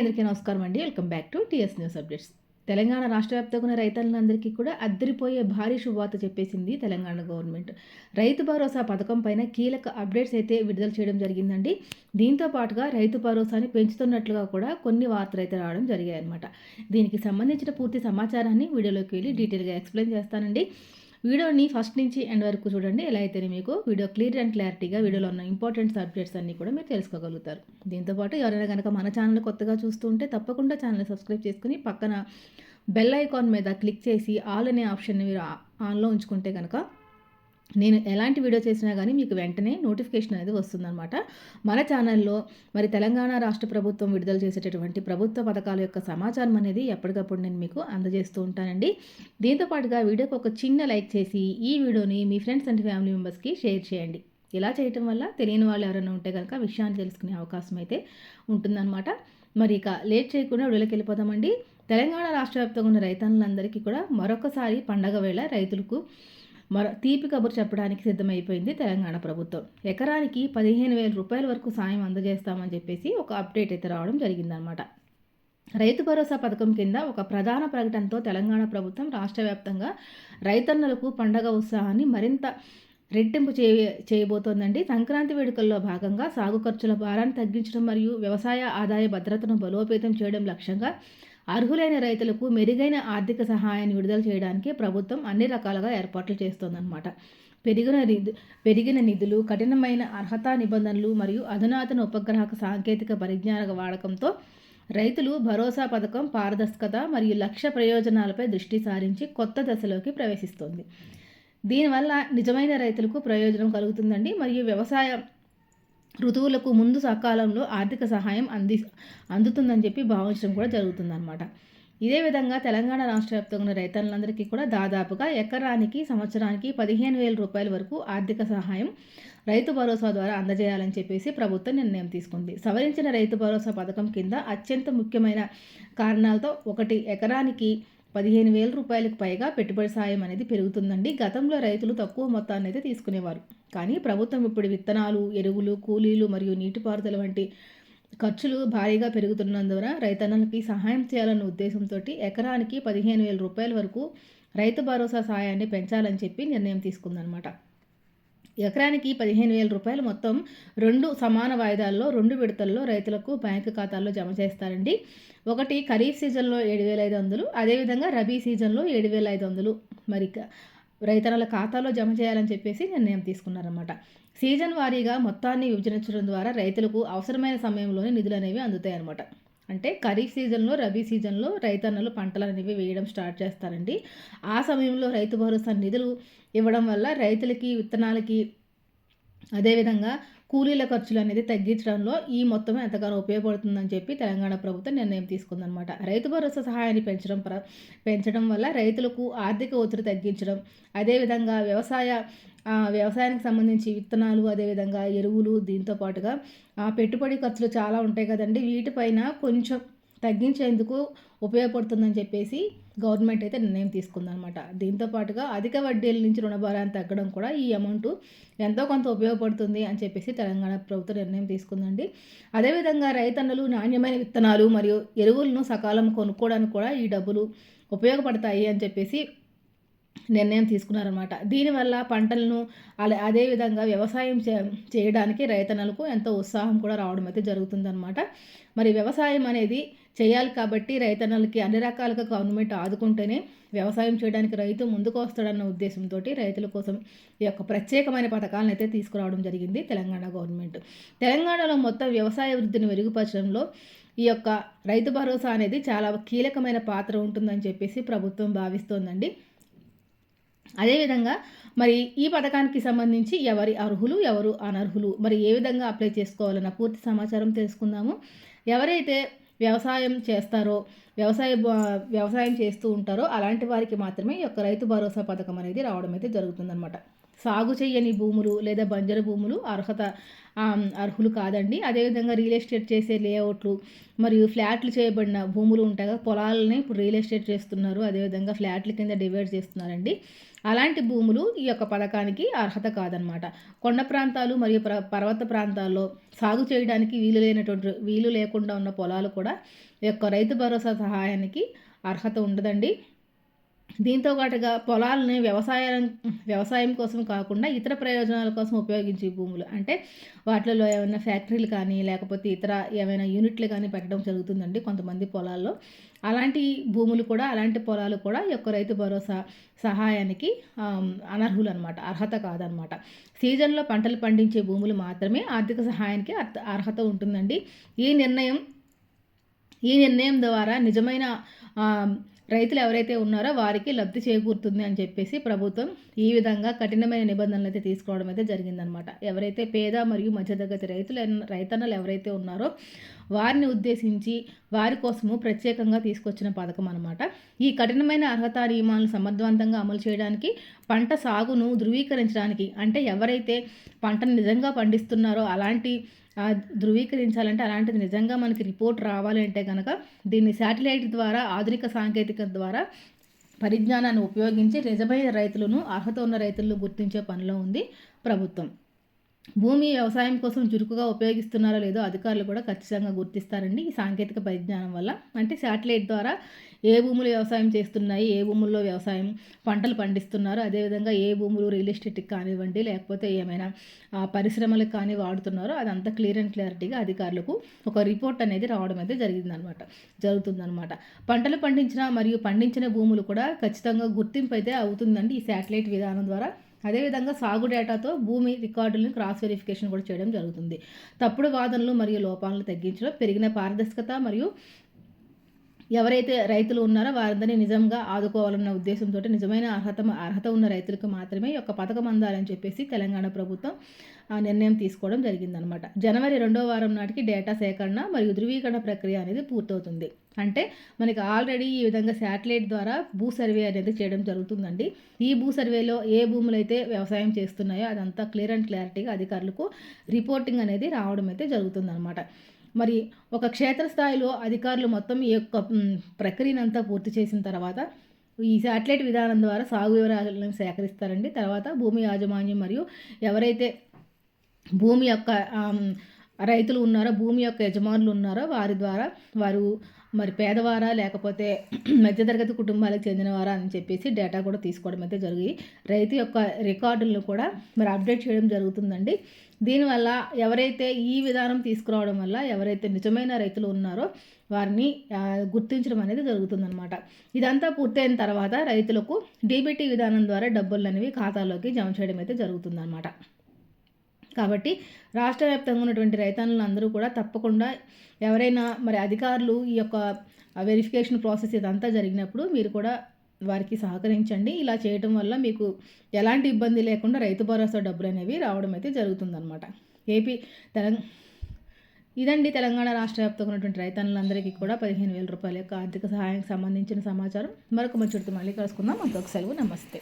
అందరికీ నమస్కారం అండి. Welcome back to TS news updates. Telangana రాష్ట్ర వ్యాప్తంగా ఉన్న రైతులందరికీ కూడా అద్దరిపోయే భారీ శుభవార్త చెప్పేసింది తెలంగాణ గవర్నమెంట్. రైతు భరోసా పథకం పైన కీలక అప్డేట్స్ అయితే విడుదల చేయడం జరిగిందండి. దీంతో పాటుగా రైతు భరోసాని పెంచుతున్నట్లుగా కూడా కొన్ని వార్తలు అయితే రావడం జరిగాయన్నమాట. దీనికి సంబంధించిన పూర్తి సమాచారాన్ని వీడియోలోకి వెళ్ళి డీటెయిల్గా ఎక్స్ప్లెయిన్ చేస్తానండి. వీడియోని ఫస్ట్ నుంచి ఎండ్ వరకు చూడండి. ఎలా అయితేనే మీకు వీడియో క్లియర్ అండ్ క్లారిటీగా వీడియోలో ఉన్న ఇంపార్టెంట్ సబ్జెక్ట్స్ అన్నీ కూడా మీరు తెలుసుకోగలుగుతారు. దీంతోపాటు ఎవరైనా కనుక మన ఛానల్ కొత్తగా చూస్తూ ఉంటే తప్పకుండా ఛానల్ సబ్స్క్రైబ్ చేసుకుని పక్కన బెల్ ఐకాన్ మీద క్లిక్ చేసి ఆల్ అనే ఆప్షన్ని మీరు ఆన్లో ఉంచుకుంటే కనుక నేను ఎలాంటి వీడియో చేసినా కానీ మీకు వెంటనే నోటిఫికేషన్ అనేది వస్తుందన్నమాట. మన ఛానల్లో మరి తెలంగాణ రాష్ట్ర ప్రభుత్వం విడుదల చేసేటటువంటి ప్రభుత్వ పథకాల యొక్క సమాచారం అనేది ఎప్పటికప్పుడు నేను మీకు అందజేస్తూ ఉంటానండి. దీంతో పాటుగా వీడియోకి ఒక చిన్న లైక్ చేసి ఈ వీడియోని మీ ఫ్రెండ్స్ అండ్ ఫ్యామిలీ మెంబర్స్కి షేర్ చేయండి. ఇలా చేయటం వల్ల తెలియని వాళ్ళు ఎవరైనా ఉంటే కనుక విషయాన్ని తెలుసుకునే అవకాశం అయితే ఉంటుందన్నమాట. మరి ఇక లేట్ చేయకుండా విడుదలకి వెళ్ళిపోతామండి తెలంగాణ రాష్ట్ర వ్యాప్తంగా ఉన్న రైతన్నులందరికీ కూడా మరొకసారి పండగ వేళ రైతులకు మరో తీపి కబురు చెప్పడానికి సిద్ధమైపోయింది తెలంగాణ ప్రభుత్వం. ఎకరానికి పదిహేను వేల రూపాయల వరకు సాయం అందజేస్తామని చెప్పేసి ఒక అప్డేట్ అయితే రావడం జరిగిందనమాట రైతు భరోసా పథకం కింద ఒక ప్రధాన ప్రకటనతో తెలంగాణ ప్రభుత్వం రాష్ట్ర వ్యాప్తంగా రైతన్నలకు పండగ ఉత్సాహాన్ని మరింత రెట్టింపు చే చేయబోతోందండి. సంక్రాంతి వేడుకల్లో భాగంగా సాగు ఖర్చుల భారాన్ని తగ్గించడం మరియు వ్యవసాయ ఆదాయ భద్రతను బలోపేతం చేయడం లక్ష్యంగా అర్హులైన రైతులకు మెరుగైన ఆర్థిక సహాయాన్ని విడుదల చేయడానికి ప్రభుత్వం అన్ని రకాలుగా ఏర్పాట్లు చేస్తోందన్నమాట. పెరిగిన నిధు పెరిగిన నిధులు కఠినమైన అర్హత నిబంధనలు మరియు అధునాతన ఉపగ్రహక సాంకేతిక పరిజ్ఞాన వాడకంతో రైతులు భరోసా పథకం పారదర్శకత మరియు లక్ష్య ప్రయోజనాలపై దృష్టి సారించి కొత్త దశలోకి ప్రవేశిస్తోంది. దీనివల్ల నిజమైన రైతులకు ప్రయోజనం కలుగుతుందండి. మరియు వ్యవసాయ ఋతువులకు ముందు సకాలంలో ఆర్థిక సహాయం అంది అందుతుందని చెప్పి భావించడం కూడా జరుగుతుందన్నమాట. ఇదే విధంగా తెలంగాణ రాష్ట్ర వ్యాప్తంగా ఉన్న రైతులందరికీ కూడా దాదాపుగా ఎకరానికి సంవత్సరానికి పదిహేను వేల రూపాయల వరకు ఆర్థిక సహాయం రైతు భరోసా ద్వారా అందజేయాలని చెప్పేసి ప్రభుత్వం నిర్ణయం తీసుకుంది. సవరించిన రైతు భరోసా పథకం కింద అత్యంత ముఖ్యమైన కారణాలతో ఒకటి ఎకరానికి పదిహేను వేల రూపాయలకు పైగా పెట్టుబడి సాయం అనేది పెరుగుతుందండి. గతంలో రైతులు తక్కువ మొత్తాన్ని అయితే తీసుకునేవారు. కానీ ప్రభుత్వం ఇప్పుడు విత్తనాలు ఎరువులు కూలీలు మరియు నీటిపారుదల వంటి ఖర్చులు భారీగా పెరుగుతున్నందున రైతన్నలకి సహాయం చేయాలన్న ఉద్దేశంతో ఎకరానికి పదిహేను వేల రూపాయల వరకు రైతు భరోసా సాయాన్ని పెంచాలని చెప్పి నిర్ణయం తీసుకుందనమాట ఎకరానికి పదిహేను వేల రూపాయలు మొత్తం రెండు సమాన వాయిదాల్లో రెండు విడతల్లో రైతులకు బ్యాంకు ఖాతాల్లో జమ చేస్తారండి. ఒకటి ఖరీఫ్ సీజన్లో ఏడు వేల ఐదు వందలు అదేవిధంగా రబీ సీజన్లో ఏడు వేల ఐదు వందలు. మరి రైతన్నల ఖాతాలో జమ చేయాలని చెప్పేసి నిర్ణయం తీసుకున్నారన్నమాట. సీజన్ వారీగా మొత్తాన్ని విభజించడం ద్వారా రైతులకు అవసరమైన సమయంలోనే నిధులు అనేవి అందుతాయన్నమాట. అంటే ఖరీఫ్ సీజన్లో రబీ సీజన్లో రైతన్నలు పంటలు అనేవి వేయడం స్టార్ట్ చేస్తారండి. ఆ సమయంలో రైతు భరోసా నిధులు ఇవ్వడం వల్ల రైతులకి విత్తనాలకి అదేవిధంగా కూలీల ఖర్చులు అనేది తగ్గించడంలో ఈ మొత్తం ఎంతగానో ఉపయోగపడుతుందని చెప్పి తెలంగాణ ప్రభుత్వం నిర్ణయం తీసుకుందనమాట రైతు భరోసా సహాయాన్ని పెంచడం ప్ర పెంచడం వల్ల రైతులకు ఆర్థిక ఒత్తిడి తగ్గించడం అదేవిధంగా వ్యవసాయ వ్యవసాయానికి సంబంధించి విత్తనాలు అదేవిధంగా ఎరువులు దీంతో పాటుగా పెట్టుబడి ఖర్చులు చాలా ఉంటాయి కదండి. వీటిపైన కొంచెం తగ్గించేందుకు ఉపయోగపడుతుందని చెప్పేసి గవర్నమెంట్ అయితే నిర్ణయం తీసుకుందనమాట దీంతో పాటుగా అధిక వడ్డీల నుంచి రుణభారాన్ని తగ్గడం కూడా ఈ అమౌంట్ ఎంతో కొంత ఉపయోగపడుతుంది అని చెప్పేసి తెలంగాణ ప్రభుత్వం నిర్ణయం తీసుకుందండి. అదేవిధంగా రైతన్నలు నాణ్యమైన విత్తనాలు మరియు ఎరువులను సకాలం కొనుక్కోవడానికి కూడా ఈ డబ్బులు ఉపయోగపడతాయి అని చెప్పేసి నిర్ణయం తీసుకున్నారనమాట దీనివల్ల పంటలను అలా అదేవిధంగా వ్యవసాయం చేయడానికి రైతన్నలకు ఎంతో ఉత్సాహం కూడా రావడం అయితే జరుగుతుందనమాట మరి వ్యవసాయం అనేది చేయాలి కాబట్టి రైతన్నలకి అన్ని రకాలుగా గవర్నమెంట్ ఆదుకుంటేనే వ్యవసాయం చేయడానికి రైతు ముందుకు వస్తాడన్న ఉద్దేశంతో రైతుల కోసం ఈ యొక్క ప్రత్యేకమైన పథకాలను అయితే తీసుకురావడం జరిగింది తెలంగాణ గవర్నమెంట్. తెలంగాణలో మొత్తం వ్యవసాయ వృద్ధిని మెరుగుపరచడంలో ఈ యొక్క రైతు భరోసా అనేది చాలా కీలకమైన పాత్ర ఉంటుందని చెప్పేసి ప్రభుత్వం భావిస్తోందండి. అదేవిధంగా మరి ఈ పథకానికి సంబంధించి ఎవరి అర్హులు ఎవరు అనర్హులు మరి ఏ విధంగా అప్లై చేసుకోవాలన్న పూర్తి సమాచారం తెలుసుకుందాము. ఎవరైతే వ్యవసాయం చేస్తారో వ్యవసాయ వ్యవసాయం చేస్తూ ఉంటారో అలాంటి వారికి మాత్రమే ఈ యొక్క రైతు భరోసా పథకం అనేది రావడం అయితే జరుగుతుందన్నమాట. సాగు చేయని భూములు లేదా బంజరు భూములు అర్హత అర్హులు కాదండి. అదేవిధంగా రియల్ ఎస్టేట్ చేసే లేఅవుట్లు మరియు ఫ్లాట్లు చేయబడిన భూములు ఉంటాయి కదా పొలాలని ఇప్పుడు రియల్ ఎస్టేట్ చేస్తున్నారు. అదేవిధంగా ఫ్లాట్ల కింద డివైడ్ చేస్తున్నారండి. అలాంటి భూములు ఈ యొక్క పథకానికి అర్హత కాదనమాట కొండ ప్రాంతాలు మరియు పర్వత ప్రాంతాల్లో సాగు చేయడానికి వీలు లేనటువంటి వీలు లేకుండా ఉన్న పొలాలు కూడా ఈ యొక్క రైతు భరోసా సహాయానికి అర్హత ఉండదండి. దీంతో పాటుగా పొలాలని వ్యవసాయం వ్యవసాయం కోసం కాకుండా ఇతర ప్రయోజనాల కోసం ఉపయోగించే భూములు. అంటే వాటిలో ఏమైనా ఫ్యాక్టరీలు కానీ లేకపోతే ఇతర ఏమైనా యూనిట్లు కానీ పెట్టడం జరుగుతుందండి కొంతమంది పొలాల్లో. అలాంటి భూములు కూడా అలాంటి పొలాలు కూడా ఈ యొక్క రైతు భరోసా సహాయానికి అనర్హులు అనమాట అర్హత కాదనమాట సీజన్లో పంటలు పండించే భూములు మాత్రమే ఆర్థిక సహాయానికి అర్హత ఉంటుందండి. ఈ నిర్ణయం ఈ నిర్ణయం ద్వారా నిజమైన రైతులు ఎవరైతే ఉన్నారో వారికి లబ్ధి చేకూరుతుంది అని చెప్పేసి ప్రభుత్వం ఈ విధంగా కఠినమైన నిబంధనలు అయితే తీసుకోవడం అయితే జరిగిందనమాట. ఎవరైతే పేద మరియు మధ్యతరగతి రైతులు రైతన్నలు ఎవరైతే ఉన్నారో వారిని ఉద్దేశించి వారి కోసము ప్రత్యేకంగా తీసుకొచ్చిన పథకం అనమాట. ఈ కఠినమైన అర్హత నియమాలను సమర్థవంతంగా అమలు చేయడానికి పంట సాగును ధృవీకరించడానికి అంటే ఎవరైతే పంటను నిజంగా పండిస్తున్నారో అలాంటి ధృవీకరించాలంటే అలాంటిది నిజంగా మనకి రిపోర్ట్ రావాలి అంటే కనుక దీన్ని శాటిలైట్ ద్వారా ఆధునిక సాంకేతికత ద్వారా పరిజ్ఞానాన్ని ఉపయోగించి నిజమైన రైతులను అర్హత ఉన్న రైతులను గుర్తించే పనిలో ఉంది ప్రభుత్వం. భూమి వ్యవసాయం కోసం చురుకుగా ఉపయోగిస్తున్నారో లేదో అధికారులు కూడా ఖచ్చితంగా గుర్తిస్తారండి ఈ సాంకేతిక పరిజ్ఞానం వల్ల. అంటే శాటిలైట్ ద్వారా ఏ భూములు వ్యవసాయం చేస్తున్నాయి ఏ భూముల్లో వ్యవసాయం పంటలు పండిస్తున్నారు అదేవిధంగా ఏ భూములు రియల్ ఎస్టేట్కి కానివ్వండి లేకపోతే ఏమైనా పరిశ్రమలకు కానీ వాడుతున్నారో అదంతా క్లియర్ అండ్ క్లారిటీగా అధికారులకు ఒక రిపోర్ట్ అనేది రావడం అయితే జరిగిందనమాట జరుగుతుందనమాట. పంటలు పండించిన మరియు పండించిన భూములు కూడా ఖచ్చితంగా గుర్తింపు అయితే అవుతుందండి ఈ శాటిలైట్ విధానం ద్వారా. అదేవిధంగా సాగు డేటాతో భూమి రికార్డులను క్రాస్ వెరిఫికేషన్ కూడా చేయడం జరుగుతుంది. తప్పుడు వాదనలు మరియు లోపాలను తగ్గించడం పెరిగిన పారదర్శకత మరియు ఎవరైతే రైతులు ఉన్నారో వారందరినీ నిజంగా ఆదుకోవాలన్న ఉద్దేశంతో నిజమైన అర్హత అర్హత ఉన్న రైతులకు మాత్రమే యొక్క పథకం అందాలని చెప్పేసి తెలంగాణ ప్రభుత్వం నిర్ణయం తీసుకోవడం జరిగిందనమాట. జనవరి రెండో వారం నాటికి డేటా సేకరణ మరియు ధృవీకరణ ప్రక్రియ అనేది పూర్తవుతుంది. అంటే మనకి ఆల్రెడీ ఈ విధంగా శాటిలైట్ ద్వారా భూ సర్వే అనేది చేయడం జరుగుతుందండి. ఈ భూ సర్వేలో ఏ భూములు అయితే వ్యవసాయం చేస్తున్నాయో అదంతా క్లియర్ అండ్ క్లారిటీగా అధికారులకు రిపోర్టింగ్ అనేది రావడం అయితే జరుగుతుందన్నమాట మరి ఒక క్షేత్రస్థాయిలో అధికారులు మొత్తం ఈ యొక్క ప్రక్రియనంతా పూర్తి చేసిన తర్వాత ఈ శాటిలైట్ విధానం ద్వారా సాగు వివరాలను సేకరిస్తారండి. తర్వాత భూమి యాజమాన్యం మరియు ఎవరైతే భూమి యొక్క రైతులు ఉన్నారో భూమి యొక్క యజమానులు ఉన్నారో వారి ద్వారా వారు మరి పేదవారా లేకపోతే మధ్యతరగతి కుటుంబాలకు చెందినవారా అని చెప్పేసి డేటా కూడా తీసుకోవడం అయితే జరిగి రైతు యొక్క రికార్డులను కూడా మరి అప్డేట్ చేయడం జరుగుతుందండి. దీనివల్ల ఎవరైతే ఈ విధానం తీసుకురావడం వల్ల ఎవరైతే నిజమైన రైతులు ఉన్నారో వారిని గుర్తించడం అనేది జరుగుతుందనమాట ఇదంతా పూర్తయిన తర్వాత రైతులకు డీబీటీ విధానం ద్వారా డబ్బులు అనేవి ఖాతాలోకి జమ చేయడం అయితే జరుగుతుందన్నమాట. కాబట్టి రాష్ట్ర వ్యాప్తంగా ఉన్నటువంటి రైతన్నులు అందరూ కూడా తప్పకుండా ఎవరైనా మరి అధికారులు ఈ యొక్క వెరిఫికేషన్ ప్రాసెస్ ఇదంతా జరిగినప్పుడు మీరు కూడా వారికి సహకరించండి. ఇలా చేయటం వల్ల మీకు ఎలాంటి ఇబ్బంది లేకుండా రైతు భరోసా డబ్బులు అనేవి రావడం అయితే జరుగుతుందన్నమాట. ఏపీ తెలంగాణ ఇదండి తెలంగాణ రాష్ట్ర వ్యాప్తంగా ఉన్నటువంటి రైతన్నులందరికీ కూడా పదిహేను వేల రూపాయల యొక్క ఆర్థిక సహాయానికి సంబంధించిన సమాచారం. మరొక మంచి మళ్ళీ కలుసుకుందాం. అంతకు సెలవు. నమస్తే.